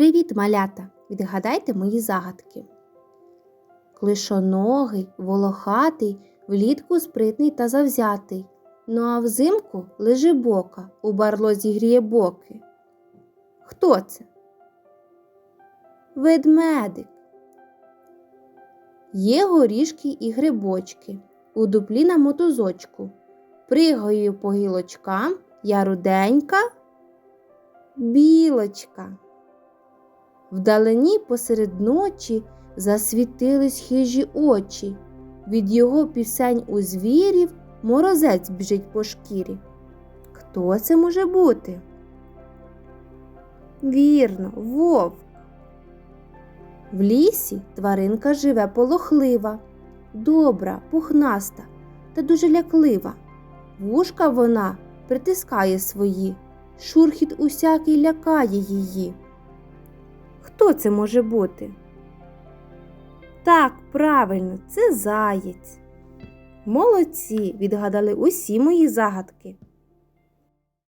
Привіт, малята! Відгадайте мої загадки. Клишоногий, волохатий, влітку спритний та завзятий. Ну а взимку лежебока, у барлозі гріє боки. Хто це? Ведмедик. Є горішки і грибочки у дуплі на мотузочку. Пригаю по гілочкам, я руденька, білочка. Вдалині посеред ночі засвітились хижі очі. Від його пісень у звірів морозець біжить по шкірі. Хто це може бути? Вірно, вовк. В лісі тваринка живе полохлива, добра, пухнаста та дуже ляклива. Вушка вона притискає свої, шурхіт усякий лякає її. Хто це може бути? Так, правильно, це заєць. Молодці, відгадали усі мої загадки.